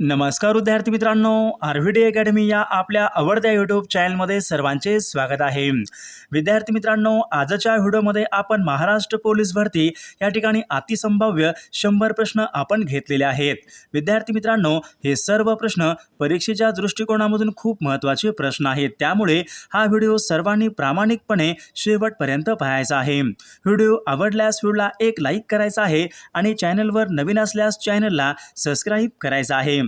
नमस्कार विद्यार्थी मित्रांनो आरव्हीडी अकॅडमी या आपल्या आवडत्या यूट्यूब चॅनलमध्ये सर्वांचे स्वागत आहे. विद्यार्थी मित्रांनो आजच्या व्हिडिओमध्ये आपण महाराष्ट्र पोलीस भरती या ठिकाणी अतिसंभाव्य शंभर प्रश्न आपण घेतलेले आहेत. विद्यार्थी मित्रांनो हे सर्व प्रश्न परीक्षेच्या दृष्टिकोनामधून खूप महत्त्वाचे प्रश्न आहेत. त्यामुळे हा व्हिडिओ सर्वांनी प्रामाणिकपणे शेवटपर्यंत पाहायचा आहे. व्हिडिओ आवडल्यास व्हिडिओला एक लाईक करायचा आहे आणि चॅनलवर नवीन असल्यास चॅनलला सबस्क्राईब करायचा आहे.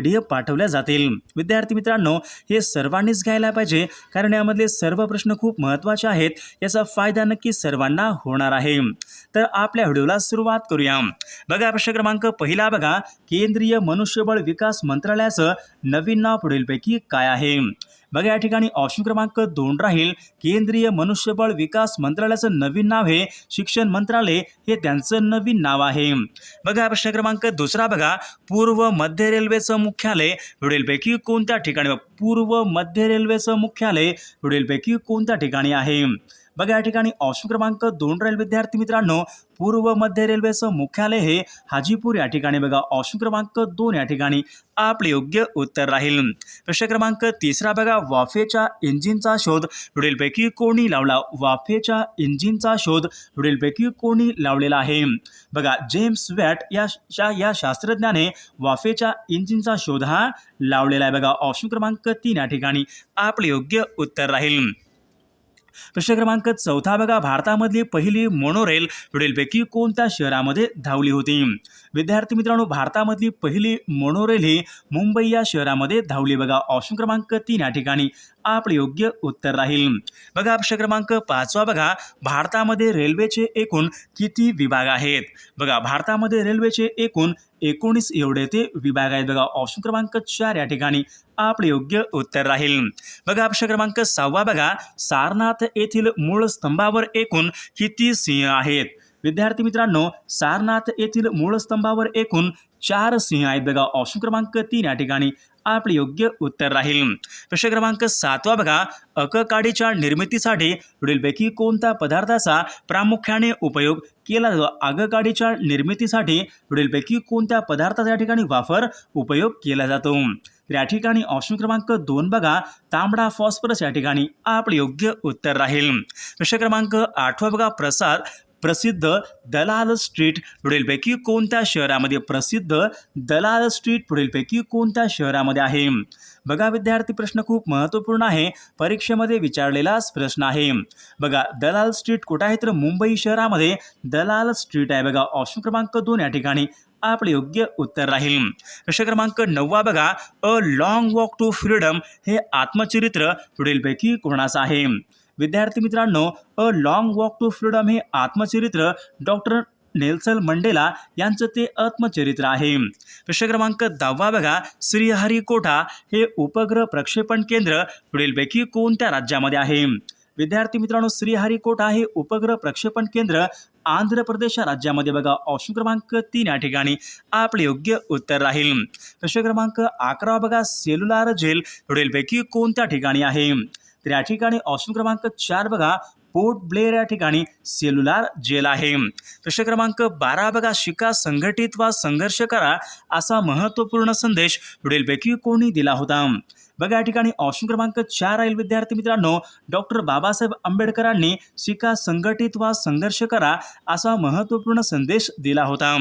डी एफ पाठवल्या जातील. विद्यार्थी मित्रांनो हे सर्वांनीच घ्यायला पाहिजे कारण यामधले सर्व प्रश्न खूप महत्त्वाचे आहेत याचा फायदा नक्की सर्वांना होणार आहे. तर आपल्या व्हिडिओला सुरुवात करूया. बघा प्रश्न क्रमांक पहिला बघा. केंद्रीय मनुष्यबळ विकास मंत्रालयाचं नवीन नाव पुढीलपैकी काय आहे? बघा या ठिकाणी ऑप्शन क्रमांक दोन राहील. केंद्रीय मनुष्यबळ विकास मंत्रालयाचं नवीन नाव हे शिक्षण मंत्रालय हे त्यांचं नवीन नाव आहे. बघा प्रश्न क्रमांक दुसरा बघा. पूर्व मध्य रेल्वेचं मुख्यालय पुढीलपैकी कोणत्या ठिकाणी? पूर्व मध्य रेल्वेचं मुख्यालय पुढीलपैकी कोणत्या ठिकाणी आहे? बघा या ठिकाणी ऑप्शन क्रमांक दोन राहील विद्यार्थी मित्रांनो पूर्व मध्य रेल्वेचं मुख्यालय हे हाजीपूर या ठिकाणी बघा. ऑप्शन क्रमांक दोन या ठिकाणी आपले योग्य उत्तर राहील. प्रश्न क्रमांक तिसरा बघा. वाफेच्या इंजिनचा शोध. पुढीलपैकी कोणी लावला? वाफेच्या इंजिनचा शोध. पुढीलपैकी कोणी लावलेला आहे? बघा जेम्स वॅट या शा- या शास्त्रज्ञाने वाफेच्या इंजिनचा शोध हा लावलेला आहे. बघा ऑप्शन क्रमांक तीन या ठिकाणी आपले योग्य उत्तर राहील. प्रश्न क्रमांक चौथा बघा भारतामधली पहिली मोनोरेल पुढीलपैकी कोणत्या शहरामध्ये धावली होती? विद्यार्थी मित्रांनो भारतामधली पहिली मोनोरेल ही मुंबई या शहरामध्ये धावली बघा. ऑप्शन क्रमांक तीन या ठिकाणी आपले योग्य उत्तर राहील. बघा प्रश्न क्रमांक पाचवा बघा. भारतामध्ये रेल्वेचे एकूण किती विभाग आहेत? बघा भारतामध्ये रेल्वेचे एकूण एकोणीस एवढे ते विभाग आहेत. बघा ऑप्शन क्रमांक चार या ठिकाणी आपले योग्य उत्तर राहील. बघा ऑप्शन क्रमांक सहावा बघा सारनाथ येथील मूळ स्तंभावर एकूण किती सिंह आहेत? विद्यार्थी मित्रांनो सारनाथ येथील मूळ स्तंभावर एकूण चार सिंह आहेत बघा. ऑप्शन क्रमांक तीन या ठिकाणी. आपले योग्य उत्तर राहील. प्रश्न क्रमांक सातवा बघा. अककाडीच्या निर्मितीसाठी पुढीलपैकी कोणत्या पदार्थाचा प्रामुख्याने उपयोग केला जातो? आगकाडीच्या निर्मितीसाठी पुढीलपैकी कोणत्या पदार्थाचा या ठिकाणी वापर उपयोग केला जातो? तर या ठिकाणी ऑप्शन क्रमांक दोन बघा. तांबडा फॉस्फरस या ठिकाणी आपले योग्य उत्तर राहील. प्रश्न क्रमांक आठवा बघा. प्रसाद प्रसिद्ध दलाल स्ट्रीट पुढीलपैकी कोणत्या शहरामध्ये प्रसिद्ध दलाल स्ट्रीट पुढीलपैकी कोणत्या शहरामध्ये आहे? बघा विद्यार्थी प्रश्न खूप महत्त्वपूर्ण आहे. परीक्षेमध्ये विचारलेलाच प्रश्न आहे. बघा दलाल स्ट्रीट कुठं आहे? तर मुंबई शहरामध्ये दलाल स्ट्रीट आहे. बघा ऑप्शन क्रमांक दोन या ठिकाणी आपले योग्य उत्तर राहील. प्रश्न क्रमांक नववा बघा. A long walk to freedom हे आत्मचरित्र पुढीलपैकी कोणाचं आहे? विद्यार्थी मित्रांनो a long walk to freedom हे आत्मचरित्र डॉक्टर नेल्सन मंडेला यांचं ते आत्मचरित्र आहे. प्रश्न क्रमांक दहावा बघा. श्रीहरिकोटा हे उपग्रह प्रक्षेपण केंद्र पुढीलपैकी कोणत्या राज्यामध्ये आहे? विद्यार्थी मित्रांनो श्रीहरिकोटा हे उपग्रह प्रक्षेपण केंद्र आंध्र प्रदेश या राज्यामध्ये बघा. ऑप्शन क्रमांक तीन या ठिकाणी आपले योग्य उत्तर राहील. प्रश्न क्रमांक अकरा बघा. सेल्युलार जेल पुढीलपैकी कोणत्या ठिकाणी आहे? तर या ठिकाणी ऑप्शन क्रमांक चार बघा. पोर्ट ब्लेअर या ठिकाणी सेल्युलार जेल आहे. प्रश्न क्रमांक बारा बघा. शिका संघटित वा संघर्ष करा असा महत्त्वपूर्ण संदेश पुढीलपैकी कोणी दिला होता. बघा या ठिकाणी ऑप्शन क्रमांक चार राहील विद्यार्थी मित्रांनो. डॉक्टर बाबासाहेब आंबेडकरांनी शिका संघटित वा संघर्ष करा असा महत्त्वपूर्ण संदेश दिला होता.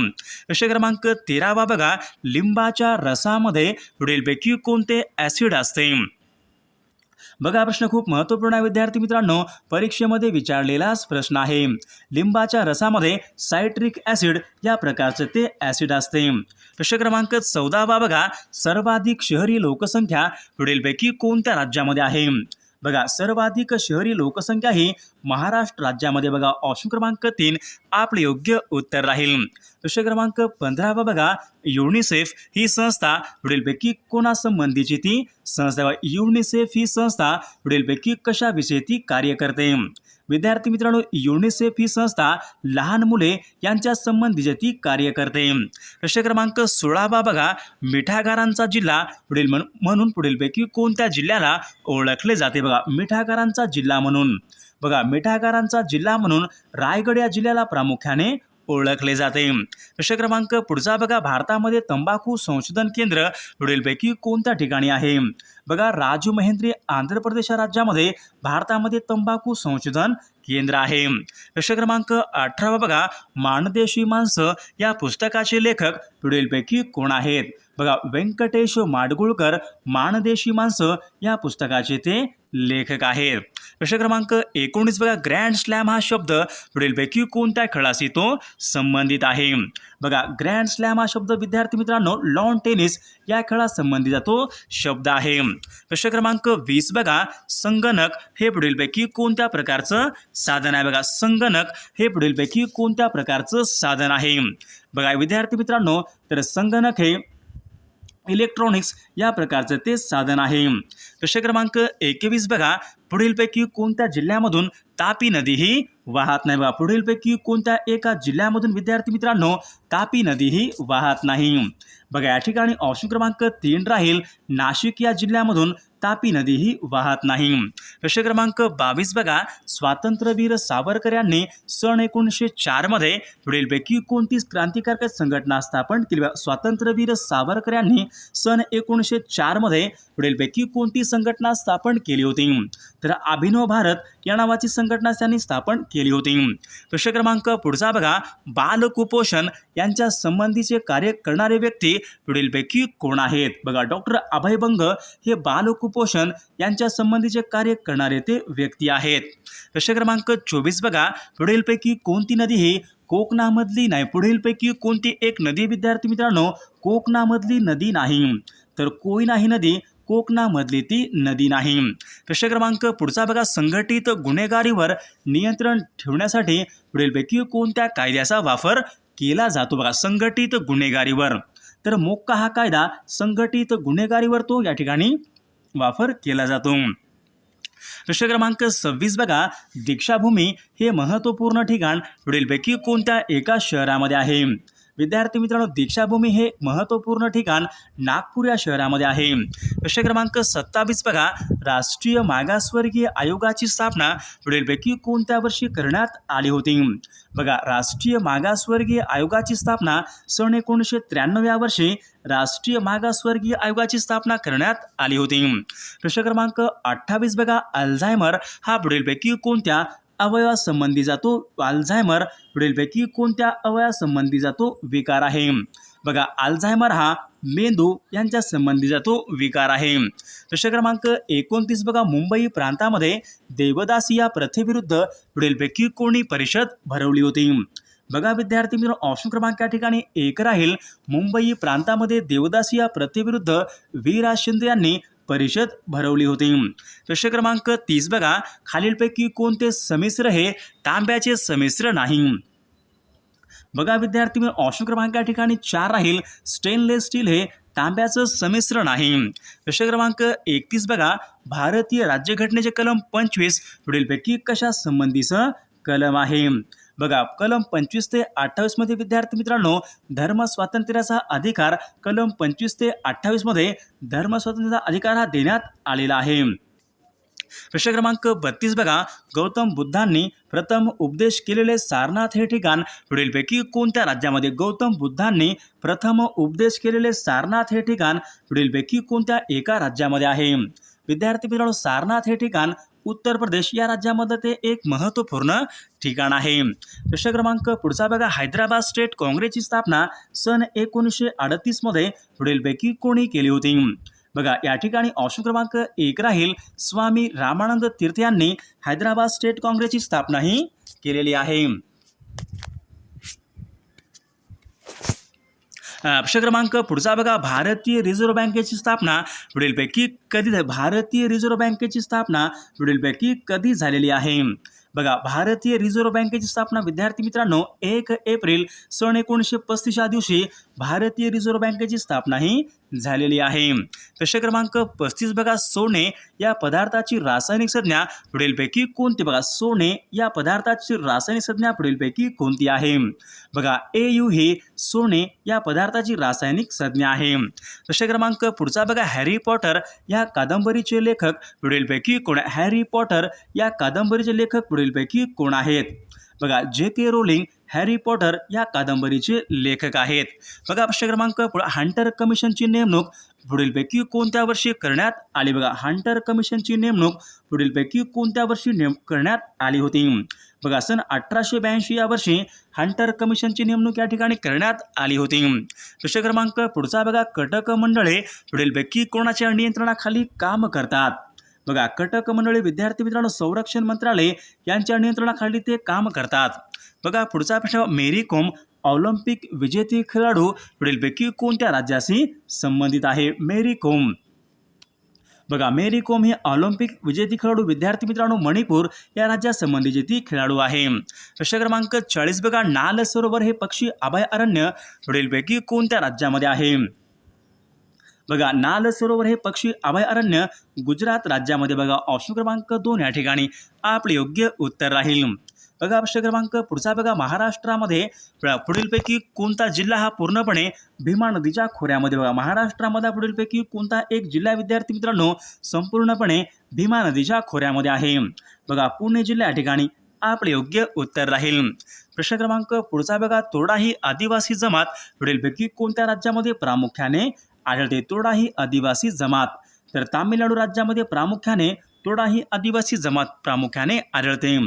प्रश्न क्रमांक तेरावा बघा. लिंबाच्या रसामध्ये पुढीलपैकी कोणते ॲसिड असते? बघा प्रश्न खूप महत्त्वपूर्ण आहे विद्यार्थी मित्रांनो. परीक्षेमध्ये विचारलेलाच प्रश्न आहे. लिंबाच्या रसामध्ये सायट्रिक ॲसिड या प्रकारचे ते ॲसिड असते. प्रश्न क्रमांक चौदावा बघा. सर्वाधिक शहरी लोकसंख्या पुढीलपैकी कोणत्या राज्यामध्ये आहे? बघा सर्वाधिक शहरी लोकसंख्या ही महाराष्ट्र राज्यामध्ये बघा ऑप्शन क्रमांक तीन आपले योग्य उत्तर राहील. प्रश्न क्रमांक पंधरावा बघा युनिसेफ ही संस्था पुढीलपैकी कोणासंबंधीची ती संस्था? युनिसेफ ही संस्था पुढीलपैकी कशाविषयी ती कार्य करते? विद्यार्थी मित्रांनो युनिसेफ ही संस्था लहान मुले यांच्या संबंधीचे ती कार्य करते. प्रश्न क्रमांक सोळावा बघा मिठागारांचा जिल्हा पुढील म्हणून पुढीलपैकी कोणत्या जिल्ह्याला ओळखले जाते? बघा मिठागारांचा जिल्हा म्हणून. बघा मिठागारांचा जिल्हा म्हणून रायगड या जिल्ह्याला प्रामुख्याने ओळखले जाते. प्रश्न क्रमांक पुढचा बघा भारतामध्ये तंबाखू संशोधन केंद्र पुढीलपैकी कोणत्या ठिकाणी आहे? बघा राजू महेंद्री आंध्र प्रदेश राज्यामध्ये भारतामध्ये तंबाखू संशोधन केंद्र आहे. प्रश्न क्रमांक अठरावा बघा माणदेशी माणसं या पुस्तकाचे लेखक पुढीलपैकी कोण आहेत? बघा व्यंकटेश माडगुळकर माणदेशी माणसं या पुस्तकाचे ते लेखक आहेत. प्रश्न क्रमांक एकोणीस बघा. ग्रँड स्लॅम हा शब्द पुढीलपैकी कोणत्या खेळाशी तो संबंधित आहे? बघा ग्रँड स्लॅम हा शब्द विद्यार्थी मित्रांनो लॉन टेनिस या खेळासंबंधीचा तो शब्द आहे. प्रश्न क्रमांक वीस बघा. संगणक हे पुढीलपैकी कोणत्या प्रकारचं साधन आहे? बघा संगणक हे पुढीलपैकी कोणत्या प्रकारचं साधन आहे? बघा विद्यार्थी मित्रांनो तर संगणक हे इलेक्ट्रॉनिक्स या प्रकारचं ते साधन आहे. प्रश्न क्रमांक एकवीस बघा. पुढीलपैकी कोणत्या जिल्ह्यामधून तापी नदी ही वाहत नाही? बघा पुढीलपैकी कोणत्या एका जिल्ह्यामधून विद्यार्थी मित्रांनो तापी नदी ही वाहत नाही? बघा या ठिकाणी ऑप्शन क्रमांक तीन राहील. नाशिक या जिल्ह्यामधून तापी नदीही वाहत नाही. प्रश्न क्रमांक बावीस बघा. स्वातंत्र्यवीर सावरकर यांनी सन एकोणीसशे चारमध्ये पुढीलपैकी कोणती क्रांतिकारक संघटना स्थापन केली? स्वातंत्र्यवीर सावरकर यांनी सन एकोणीसशे चारमध्ये पुढीलपैकी कोणती संघटना स्थापन केली होती? तर अभिनव भारत या नावाची संघटना त्यांनी स्थापन केली होती. प्रश्न क्रमांक पुढचा बघा. बालकुपोषण यांच्या संबंधीचे कार्य करणारे व्यक्ती पुढीलपैकी कोण आहेत? बघा डॉक्टर अभय बंग हे कुपोषण यांच्या संबंधीचे कार्य करणारे ते व्यक्ती आहेत. प्रश्न क्रमांक चोवीस बघा. पुढीलपैकी कोणती नदी ही कोकणामधली नाही? पुढीलपैकी कोणती एक नदी? विद्यार्थी मित्रांनो कोकणामधली नदी नाही. तर कोयना ही नदी कोकणामधली ती नदी नाही. प्रश्न क्रमांक पुढचा बघा. संघटित गुन्हेगारीवर नियंत्रण ठेवण्यासाठी पुढीलपैकी कोणत्या कायद्याचा वापर केला जातो? बघा संघटित गुन्हेगारीवर. तर मोक्का हा कायदा संघटित गुन्हेगारीवर तो या ठिकाणी वापर केला जातो. प्रश्न क्रमांक सव्वीस बघा. दीक्षाभूमी हे महत्त्वपूर्ण ठिकाण. पुढीलपैकी कोणत्या एका शहरामध्ये आहे? विद्यार्थी मित्रांनो दीक्षाभूमी हे महत्त्वपूर्ण ठिकाण नागपूर या शहरामध्ये आहे. प्रश्न क्रमांक सत्तावीस बघा. राष्ट्रीय मागासवर्गीय आयोगाची स्थापना पुढीलपैकी कोणत्या वर्षी करण्यात आली होती? बघा राष्ट्रीय मागासवर्गीय आयोगाची स्थापना सन एकोणीसशे त्र्याण्णव या वर्षी राष्ट्रीय मागासवर्गीय आयोगाची स्थापना करण्यात आली होती. प्रश्न क्रमांक अठ्ठावीस बघा. अल्झायमर हा पुढीलपैकी कोणत्या अवयवासंबंधी जातो. अल्झायमर पुढीलपैकी कोणत्या अवयवासंबंधी जातो? विकार आहे. बघा अल्झायमर हा मेंदू यांच्या संबंधी जातो. विकार आहे. प्रश्न क्रमांक एकोणतीस बघा. मुंबई प्रांतामध्ये देवदास या प्रथेविरुद्ध पुढीलपैकी कोणी परिषद भरवली होती? बघा विद्यार्थी मित्र ऑप्शन क्रमांक या ठिकाणी एक राहील. मुंबई प्रांतामध्ये देवदास या प्रथेविरुद्ध वीरा शिंदे यांनी परिषद भरवली होती. प्रश्न क्रमांक तीस बघा. खालीलपैकी कोणते संमिश्र हे तांब्याचे समिश्र नाही? बघा विद्यार्थी मी ऑप्शन क्रमांक या ठिकाणी चार राहील. स्टेनलेस स्टील हे तांब्याचं समिश्र नाही. प्रश्न क्रमांक एकतीस बघा. भारतीय राज्यघटनेचे कलम पंचवीस पुढीलपैकी कशा संबंधीचं कलम आहे? बघा कलम पंचवीस ते अठ्ठावीसमध्ये विद्यार्थी मित्रांनो धर्म स्वातंत्र्याचा अधिकार कलम पंचवीस ते अठ्ठावीसमध्ये धर्म स्वातंत्र्याचा अधिकार हा देण्यात आलेला आहे. प्रश्न क्रमांक बत्तीस बघा. गौतम बुद्धांनी प्रथम उपदेश केलेले सारनाथ हे ठिकाण पुढीलपैकी कोणत्या राज्यामध्ये? गौतम बुद्धांनी प्रथम उपदेश केलेले सारनाथ हे ठिकाण पुढीलपैकी कोणत्या एका राज्यामध्ये आहे? विद्यार्थी मित्रांनो सारनाथ हे ठिकाण उत्तर प्रदेश या राज्यामध्ये ते एक महत्त्वपूर्ण ठिकाण आहे. प्रश्न क्रमांक पुढचा बघा. हैदराबाद स्टेट काँग्रेसची स्थापना सन एकोणीसशे अडतीसमध्ये पुढीलपैकी कोणी केली होती? बघा या ठिकाणी ऑप्शन क्रमांक एक राहील. स्वामी रामानंद तीर्थ यांनी हैदराबाद स्टेट काँग्रेसची स्थापना ही केलेली आहे अ, प्रश्न क्रमांक पुढचा बघा. भारतीय रिझर्व्ह बँकेची स्थापना पुढीलपैकी कधी भारतीय रिझर्व्ह बँकेची स्थापना पुढीलपैकी कधी झालेली आहे? बघा भारतीय रिझर्व्ह बँकेची स्थापना विद्यार्थी मित्रांनो एक एप्रिल सन एकोणीसशे पस्तीस या दिवशी भारतीय रिझर्व्ह बँकेची स्थापना ही झालेली आहे. प्रश्न क्रमांक पस्तीस बघा सोने या पदार्थाची रासायनिक संज्ञा पुढीलपैकी कोणती? बघा सोने या पदार्थाची रासायनिक संज्ञा पुढीलपैकी कोणती आहे? बघा ए यू ही सोने या पदार्थाची रासायनिक संज्ञा आहे. प्रश्न क्रमांक पुढचा बघा हॅरी पॉटर या कादंबरीचे लेखक पुढीलपैकी कोण हॅरी पॉटर या कादंबरीचे लेखक पुढीलपैकी कोण आहेत? बघा जे के रोलिंग हॅरी पॉटर या कादंबरीचे लेखक आहेत. बघा प्रश्न क्रमांक पुढं. हंटर कमिशनची नेमणूक पुढीलपैकी कोणत्या वर्षी करण्यात आली? बघा हंटर कमिशनची नेमणूक पुढीलपैकी कोणत्या वर्षी नेम करण्यात आली होती? बघा सन अठराशे ब्याऐंशी या वर्षी हंटर कमिशनची नेमणूक या ठिकाणी करण्यात आली होती. प्रश्न क्रमांक पुढचा बघा. कटक मंडळे पुढीलपैकी कोणाच्या नियंत्रणाखाली काम करतात? बघा कटक मंडळी विद्यार्थी मित्रांनो संरक्षण मंत्रालय यांच्या नियंत्रणाखाली ते काम करतात. बघा पुढचा प्रश्न मेरी कोम ऑलिम्पिक विजेते खेळाडू पुढीलपैकी कोणत्या राज्याशी संबंधित आहे? मेरी कोम. बघा मेरी कोम ही ऑलिम्पिक विजेती खेळाडू विद्यार्थी मित्रांनो मणिपूर या राज्यासंबंधीची ती खेळाडू आहे. प्रश्न क्रमांक चाळीस बघा नाल सरोवर हे पक्षी अभयारण्य पुढीलपैकी कोणत्या राज्यामध्ये आहे? बघा नाल सरोवर हे पक्षी अभयारण्य गुजरात राज्यामध्ये बघा ऑप्शन क्रमांक दोन या ठिकाणी. आपले योग्य उत्तर राहील. बघा प्रश्न क्रमांक. पुढचा बघा महाराष्ट्रामध्ये पुढीलपैकी कोणता जिल्हा हा पूर्णपणे भीमा नदीच्या खोऱ्यामध्ये बघा. महाराष्ट्रामध्ये पुढीलपैकी कोणता एक जिल्हा विद्यार्थी मित्रांनो संपूर्णपणे भीमा नदीच्या खोऱ्यामध्ये आहे? बघा पुणे जिल्हा या ठिकाणी आपले योग्य उत्तर राहील. प्रश्न क्रमांक पुढचा बघा. तोडा ही आदिवासी जमात. पुढीलपैकी कोणत्या राज्यामध्ये प्रामुख्याने आढळते? तोडा ही आदिवासी जमात. तर तामिळनाडू राज्यामध्ये प्रामुख्याने तोडा ही आदिवासी जमात प्रामुख्याने आढळते.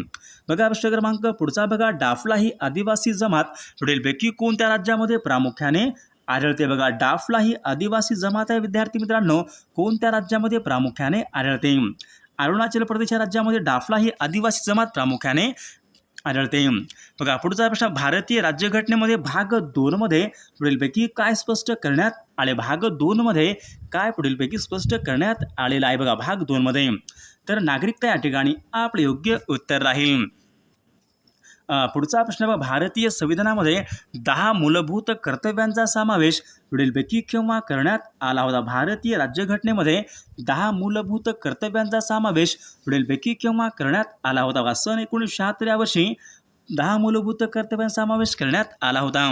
बघा प्रश्न क्रमांक पुढचा बघा. डाफला ही आदिवासी जमात पुढीलपैकी कोणत्या राज्यामध्ये प्रामुख्याने आढळते बघा. डाफला ही आदिवासी जमात आहे विद्यार्थी मित्रांनो. कोणत्या राज्यामध्ये प्रामुख्याने आढळते? अरुणाचल प्रदेश या राज्यामध्ये डाफला ही आदिवासी जमात प्रामुख्याने आढळते. बघा पुढचा प्रश्न भारतीय राज्यघटनेमध्ये भाग दोनमध्ये पुढीलपैकी काय स्पष्ट करण्यात आले? भाग दोनमध्ये काय पुढीलपैकी स्पष्ट करण्यात आलेलं आहे? बघा भाग दोनमध्ये तर नागरिकता या ठिकाणी आपले योग्य उत्तर राहील. पुढचा प्रश्न बघा. भारतीय संविधानामध्ये दहा मूलभूत कर्तव्यांचा समावेश पुढीलपैकी केव्हा करण्यात आला होता. भारतीय राज्यघटनेमध्ये दहा मूलभूत कर्तव्यांचा समावेश पुढीलपैकी केव्हा करण्यात आला होता बघा. सन एकोणीसशे शहात्तर या वर्षी दहा मूलभूत कर्तव्यांचा समावेश करण्यात आला होता.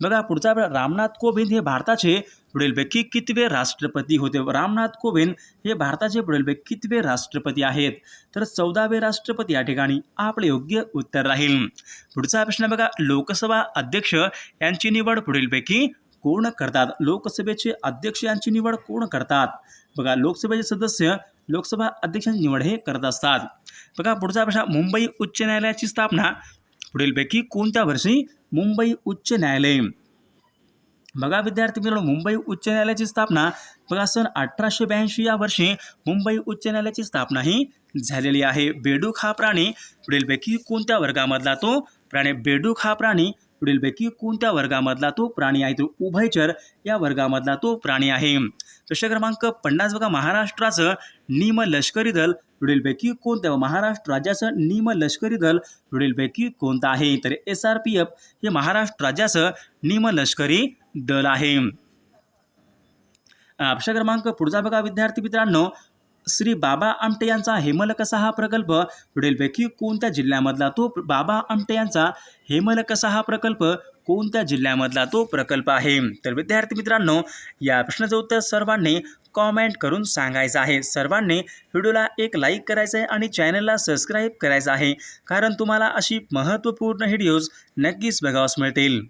बघा पुढचा रामनाथ कोविंद हे भारताचे पुढीलपैकी कितवे राष्ट्रपती होते? रामनाथ कोविंद हे भारताचे पुढीलपैकी कितवे राष्ट्रपती आहेत? तर चौदावे राष्ट्रपती या ठिकाणी आपले योग्य उत्तर राहील. पुढचा प्रश्न बघा. लोकसभा अध्यक्ष यांची निवड पुढीलपैकी कोण करतात? लोकसभेचे अध्यक्ष यांची निवड कोण करतात? बघा लोकसभेचे सदस्य लोकसभा अध्यक्षांची निवड हे करत असतात. बघा पुढचा प्रश्न. मुंबई उच्च न्यायालयाची स्थापना पुढीलपैकी कोणत्या वर्षी? मुंबई उच्च न्यायालय. बघा विद्यार्थी मित्रांनो मुंबई उच्च न्यायालयाची स्थापना बघा सन अठराशे ब्याऐंशी या वर्षी मुंबई उच्च न्यायालयाची स्थापना ही झालेली आहे. बेडूक हा प्राणी पुढीलपैकी कोणत्या वर्गामधला तो? प्राणी बेडूक हा प्राणी पुढीलपैकी कोणत्या वर्गामधला तो प्राणी आहे? तो उभयचर या वर्गामधला तो प्राणी आहे. प्रश्न क्रमांक पन्नास बघा. महाराष्ट्राचं निम लष्करी दल. पुढीलपैकी कोणत्या महाराष्ट्र राज्याचं निम लष्करी दल? पुढीलपैकी कोणतं आहे? तर एस आर पी एफ हे महाराष्ट्र राज्याचं निम लष्करी दल आहे. प्रश्न क्रमांक पुढचा बघा विद्यार्थी मित्रांनो. श्री बाबा आमटे यांचा हेमलकसा हा प्रकल्प पुढीलपैकी कोणत्या जिल्ह्यामधला तो बाबा आमटे यांचा हेमलकसा हा प्रकल्प कोणत्या जिल्ह्यामधला तो प्रकल्प आहे? तर विद्यार्थी मित्रांनो या प्रश्नाचं उत्तर सर्वांनी कॉमेंट करून सांगायचं आहे. सर्वांनी व्हिडिओला एक लाईक करायचं आहे आणि चॅनलला सबस्क्राईब करायचं आहे. कारण तुम्हाला अशी महत्त्वपूर्ण व्हिडिओज नक्कीच बघावस मिळतील.